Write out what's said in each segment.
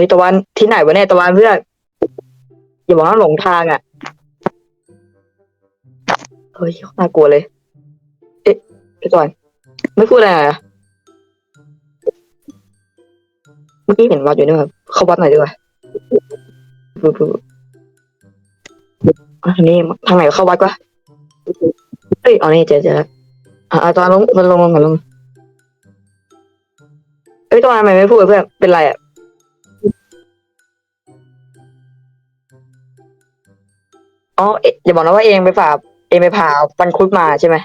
ฮ้ยตะวันที่ไหนวะเนี่ยตะวันเพื่อนอย่าบอกว่าหลงทางอะเฮ้ยน่ากลัวเลย เอ๊ะพี่ตะวันไม่พูดอะไรอะเมื่อกี้เห็นวัดอยู่นี่ครับเข้าวัดหน่อยดีกว่าปุ๊บปุ๊บอะทางนี้ทางไหนเข้าวัดวะเฮ้ยเอนี่เจอเจอแล้วอะอะตอนลงมันลงลงกันลงเอ้ยตะวันทำไมไม่พูดเพื่อนเป็นไรอะ อ๋อเอ๊ะอย่าบอกนะว่าเองไปผ่าเองไปผ่าฟันคุดมาใช่ไหม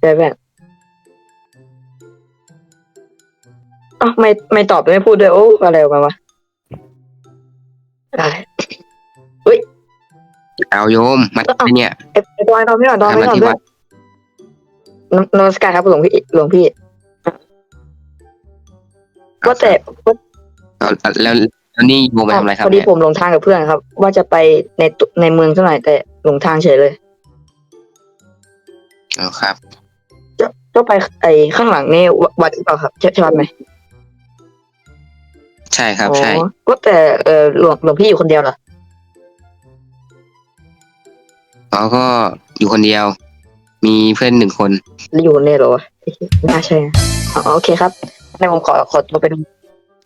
ใช่แบบอ๋อไม่ไม่ตอบไม่พูดด้วยโอ้อะไรออกมาวะได้เอาโยมมาทำไมเนี่ยเอ๊ะไอ้ตอนตอนไม่ก่อนตอนไม่ก่อนมาที่เพื่วัอนดนนมัสการครับหลวงพี่หลวงพี่ว่าแต่ว่าเอาแล้ว แล้วนี่โยมไปทำอะไรครับพอดีเนี่ยผมหลงทางกับเพื่อนครับ ว่าจะไปในตุในเมืองเท่าไหร่แต่หลงทางเฉยเลย เอาครับ ก็ไปไอ้ข้างหลังนี่วัดหรือเปล่าครับใช่ใช่วัดไหมใช่ครับ ใช่ อ๋อก็แต่เออหลวงหลวงพี่อยู่คนเดียวเหรอเขาก็อยู่คนเดียว มีเพื่อนหนึ่งคนแล้วอยู่คนเดียวเหรอวะไม่น่าใช่นะอ๋อโอเคครับงั้นผมขอขอตัวไปดู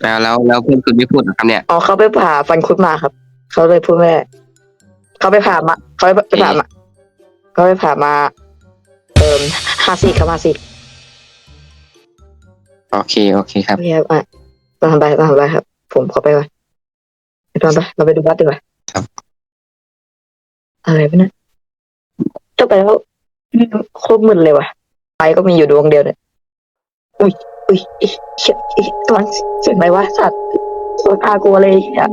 แล้วแล้วแล้วเพื่อนคุณไม่พูดเหรอครับเนี่ย อ๋อเขาไปผ่าฟันคุดมาครับ เขาเลยพูดไม่ได้เขาไปผ่ามาเขาไปไปผ่ามาเขาไปผ่ามาเอ่อห้าซี่ครับห้าซี่โอเคโอเคครับโอเคครับอะตามไปตามไปครับ ผมขอไปก่อนไปตามไปเราไปดูวัดดีกว่าครับ อะไรไปนะจะไปแล้วโคตรมึนเลยว่ะไฟก็มีอยู่ดวงเดียวเนี่ยอุ้ย อุ้ยเชี่ยอีตอนเสียงอะไรวะสัตว์โคตรน่ากลัวเลยอะ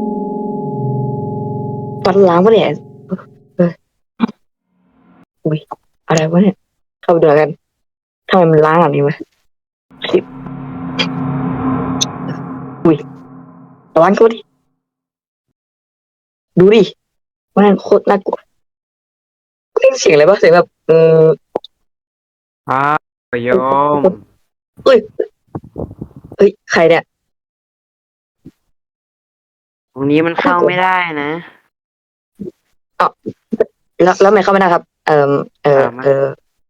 ฟันล้างปะเนี่ยเอออุ้ยอะไรวะเนี่ย เข้าไปดูกันทำไมมันล้างแบบนี้วะสิบอุ้ยตอนกูดิดูดิแม่งโคตรน่ากลัวได้เสียงอะไรปะเสียงแบบเออครับโยม เอ้ยใครเนี่ย ตรงนี้มันเข้าไม่ได้นะ แล้วแล้วทำไมเข้าไม่ได้ครับ เออเออเออ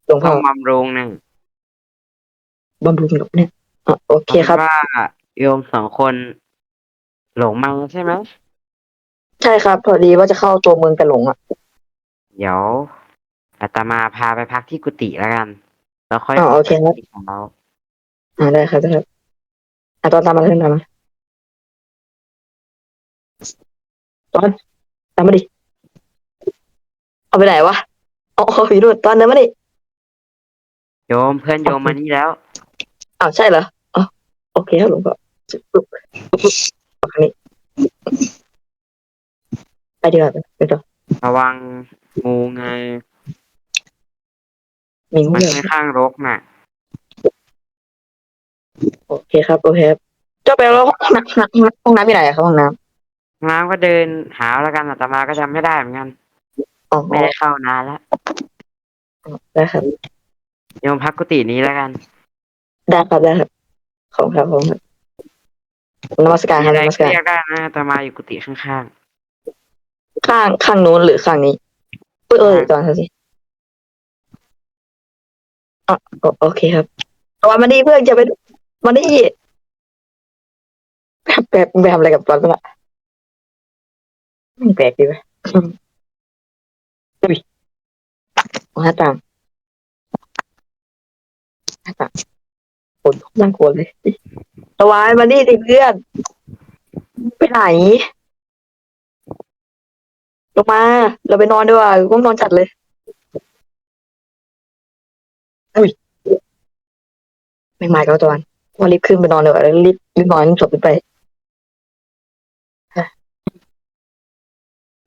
หลวงพ่ต้อองบำรุงหนึ่งบำรุงหลบเนี่ยอ๋อโอเคครับ ว่าโยมสองคน หลงมาใช่ไหมใช่ครับ พอดีว่าจะเข้าตัวเมืองแต่หลงอะ เดี๋ยวอาตมาพาไปพักที่กุฏิแล้วกัน แล้วค่อยอ๋อโอเคครับของเรา อ่าได้ครับได้ครับอะตอนตามมาเลยตามมาตอนตามมาดิ เอาไปไหนวะอ๋ออยู่นู่นตอนเดินมาดิ โยมเพื่อนโยมมานี่แล้ว อ้าวใช่เหรออ๋อโอเคครับหลวงพ่อปุ๊บปุ๊บปุ๊บเอาทางนี้ไปดีกว่าไปต่อระวังงูไง มีงูมันเหลือค่อนข้างรกน่ะ โอเคครับโอเคครับเจ้าไปแล้วห้องน้ำห้องน้ำที่ไหนอะครับห้องน้น้ำก็เดินหาแล้วกันอาตมาก็จำไม่ได้เหมือนกันำอ๋อไม่ได้เข้านานแล้วได้ครับ โยมพักกุฏินี้แล้วกันได้ครับได้ครับ ขอบคุณครับขอบคุณครับนมัสการมีครับอะไรนมัสก็การเรียกได้นะอาตมาอยู่กุฏิข้างข้างข้างนู้นหรือข้างนี้เอยเออตอนนั้นสิอ๋อโอโอเคครับเอาวันมาดีเพื่อนจะไป มาดีแบบแบบแบบอะไรกับตอนนั้นอะแปลกดีไหมอุ้ยหน้าต่างหน้าต่างโอ้ยน่ากลัวเลยตะวายมาดีดิเพื่อน ไปไหน ลงมา เราไปนอนดีกว่าง่วงนอนจัดเลยอุ้ยไม่มาอีก็ตะวัน ว่ารีบขึ้นไปนอนเลยว่ะแล้วรีบรีบนอนจบไปฮะ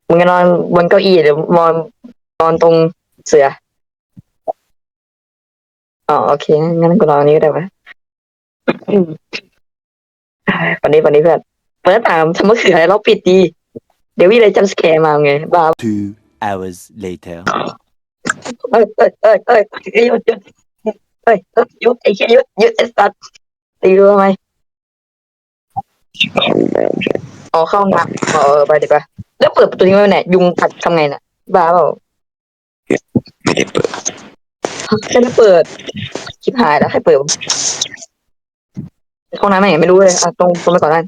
มึงจะนอนบนเก้าอี้หรือนอนนอนตรงเสืออ๋อโอเคงั้นกูนอนอันนี้ก็ได้ปะอืมอ่าวันนี้วันนี้เพื่อนเปิดหน้าต่างทำมะเขือเราปิดดี เดี๋ยววิเลยจำสแกร์มาไงบ้า Two hours later. เอ้ยเอ้ยเอ้ยเอ้ยหยุดหยุดเอ้ยเอ้ยหยุดไอ้เหี้ยหยุดหยุดไอ้สัตว์ ตีรู้ไหมของน้ำใช่อ๋อเข้าห้องน้ำอ๋อเออไปเดี๋ยวไปแล้วเปิดประตูนี้ไว้ไหนยุงกัดทำไงน่ะ บ้าเปล่าไม่ได้เปิดแค่ได้เปิดชิบหายแล้วให้เปิดห้องน้ำไหนไม่รู้เลยอะตรงตรงไปก่อนนั่น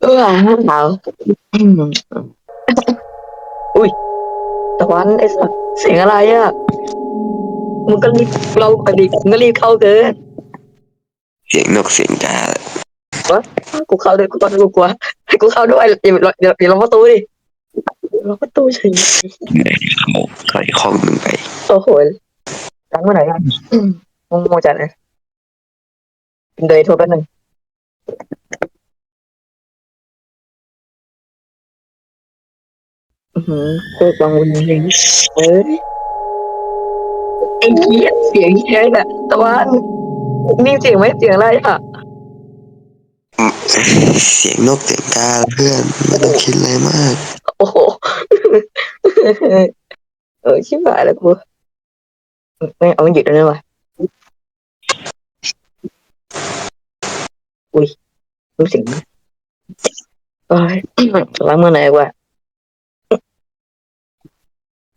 เออหนาวอุ้ยตะวันไอ้สัสเสียงอะไรอะ มึงก็รีบเราไปดิมึงก็รีบเข้าเกินเสียงนกเสียงกากูเข้าด้วยกูตอนนี้กูกลัวให้กูเข้าด้วยอย่าอย่าอย่าล็อกประตูดิล็อกประตูเฉยเขาเขาอีกห้องหนึ่งไปโอ้โหล้างเมื่อไหร่กันงงงจัดเลยเป็นเดย์โทรแป๊บนึงอือหือโคตรวังวนจริงเฮ้ย ไอ้เหี้ยเสียงเหี้ยน่ะตะวันนี่เสียงไหมเสียงอะไรอะ เสียงนกเสียงกาเพื่อนไม่ต้องคิดอะไรมาก โอ้โหเออชิบหายแล้วกูไม่เอามันหยุดแล้วนะวะอุ้ยรู้สึกเอ้ยล้างมือไหนอยวะ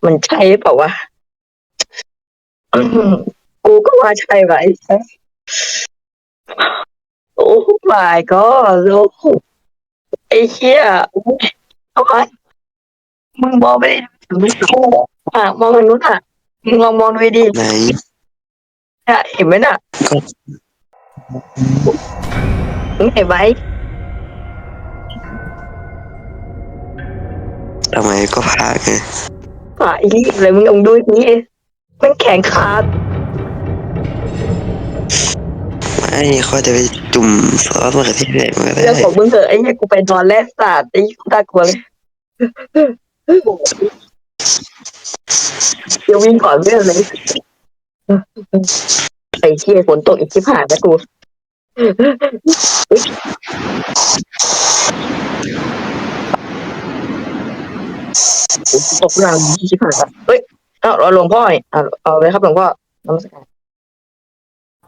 มันใช่เปล่าวะกูก็ว่าใช่ไหมโอ้ my god โอ้โหไอ้เหี้ยเอาไปมึงมองไม่ได้ถึงไม่ถูกอะมองทางนู้นอะ มึงลองมองดูดีไหนๆอะเห็นไหมน่ะก็มึงเห็นไหมทำไมก็พาไงอะอีนี่อะไร มึงลองดูนี่มันแข็งขาดไม่เขาจะไปจุ่มซอสมะเขือเทศแดงมาได้เรื่องของมึงเถอะไอ้เนี่ยกูเป็นตอนแรกศาสตร์ไอ้ยี่ตากลัวเลยเดี๋ยววิ่งก่อนเรื่องเลยไอ้เชี่ยฝนตกอีกชิบหายแล้วกูตกรางชิบหายแล้วเฮ้ย เอาเอาหลวงพ่อนี่เอาเอาเลยครับหลวงพ่อนมัสการ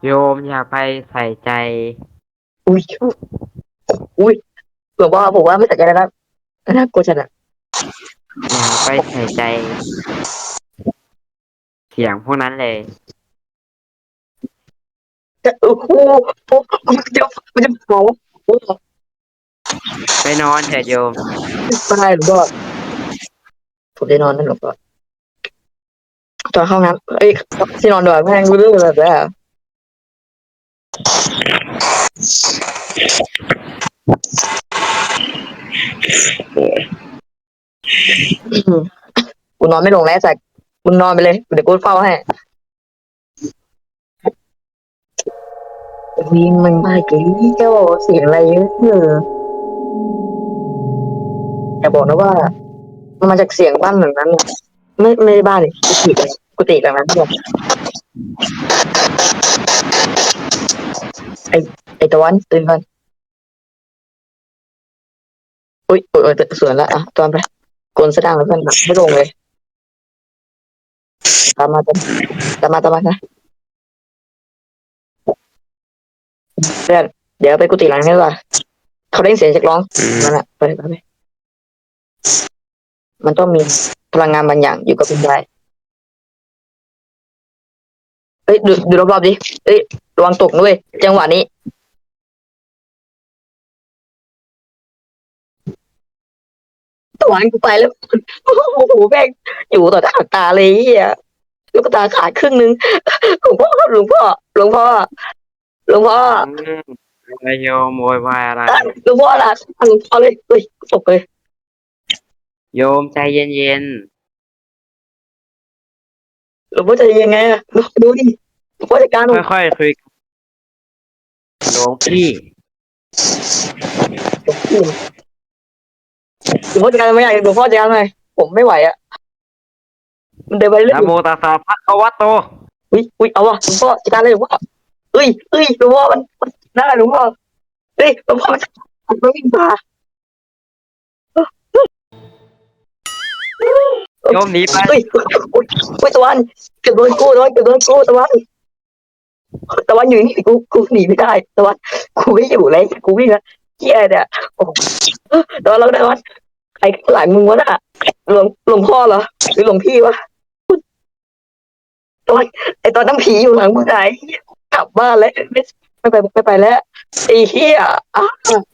โยมอย่าไปใส่ใจ อุ้ยอุ้ยหลวงพ่อผมว่าไม่ใส่ใจแล้วนะน่ากลัวจัดอะอย่าไปใส่ใจ เสียงพวกนั้นเลยโอ้โหโอ้โหมันจะมันจะเผาโอ้โหไปนอนเถอะโยมตายหลวงพ่อผมจะนอนนั่นหลวงพ่อ ตอนเข้าน้ำเอ้ยที่นอนด้วยแม่งรู้เรื่องแบบนี้อะอืมกูนอนไม่ลงแล้วสักมึงนอนไปเลยเดี๋ยวกูเฝ้าให้วิ่งมันมาเกี่เจ้าเสียงอะไรเยอะเอออย่าบอกนะว่า มันมาจากเสียงบ้านหลังนั้นน่ะ ไม่ไม่ได้บ้านเลยกุฏิเลยกุฏิหลังนั้นเนี่ยไอไอตะวันตื่นก่อนอุ้ยอุ้ยอุ้ยสวนละอะตอนไปกลนสะดังแล้วเพื่อนแบบไม่ลงเลยตามมาตามตามมาตามมานะเพื่อนเดี๋ยวไปกุฏิหลังนี้ดีกว่าเขาได้ยินเสียงจากร้องนั่นแหละไปไปไปมันต้องมี พลังงานบางอย่างอยู่กับคุณยายเอ้ยดูดูรอบๆดิเอ้ยระวังตกด้วยจังหวะนี้ ตัวอันกูไปแล้ว โอ้โหแม่งอยู่ต่อหน้าต่อตาเลยไอ้เฮียลูกตาขาดครึ่งนึงหลวงพ่อหลวงพ่อหลวงพ่อหลวงพ่ออืมอะไรโยมโวยวายอะไรหลวงพ่อละหลวงพ่อเลยเอ้ยตกเลย โยมใจเย็นหลวงพ่อจะยังไงอะดูดิหลวงพ่อจัดการหน่อยๆค่อยๆคุยกันหลวงพี่หลวงพ่อจัดการไม่ได้หลวงพ่อจัดการหน่อยผมไม่ไหวอะมันเดินไปเรื่อยนะโมตัสสะภะคะวะโต อุ้ยอุ้ยเอาวะหลวงพ่อจัดการเลยหลวงพ่อเอ้ยเอ้ยหลวงพ่อมันมันได้หลวงพ่อเฮ้ยหลวงพ่อมันมันวิ่งมา โยมหนีไปเฮ้ยอุ้ยอุ้ยตะวันเกือบโดนกู้ตะวันเกือบโดนกู้ตะวันตะวันอยู่นี่กูกูหนีไม่ได้ตะวันกูไม่อยู่แล้วกูวิ่งแล้วเฮียเนี่ยโอ้ตะวันแล้วตะวันใครข้างหลังมึงวะน่ะหลวงหลวงพ่อเหรอหรือหลวงพี่วะตะวันไอตอนน้ำผีอยู่หลังมึงไหนกลับบ้านแล้วไม่ไปไม่ไปแล้วไอ้เฮี้ยอะ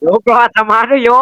โยมรออาตมาด้วยโยม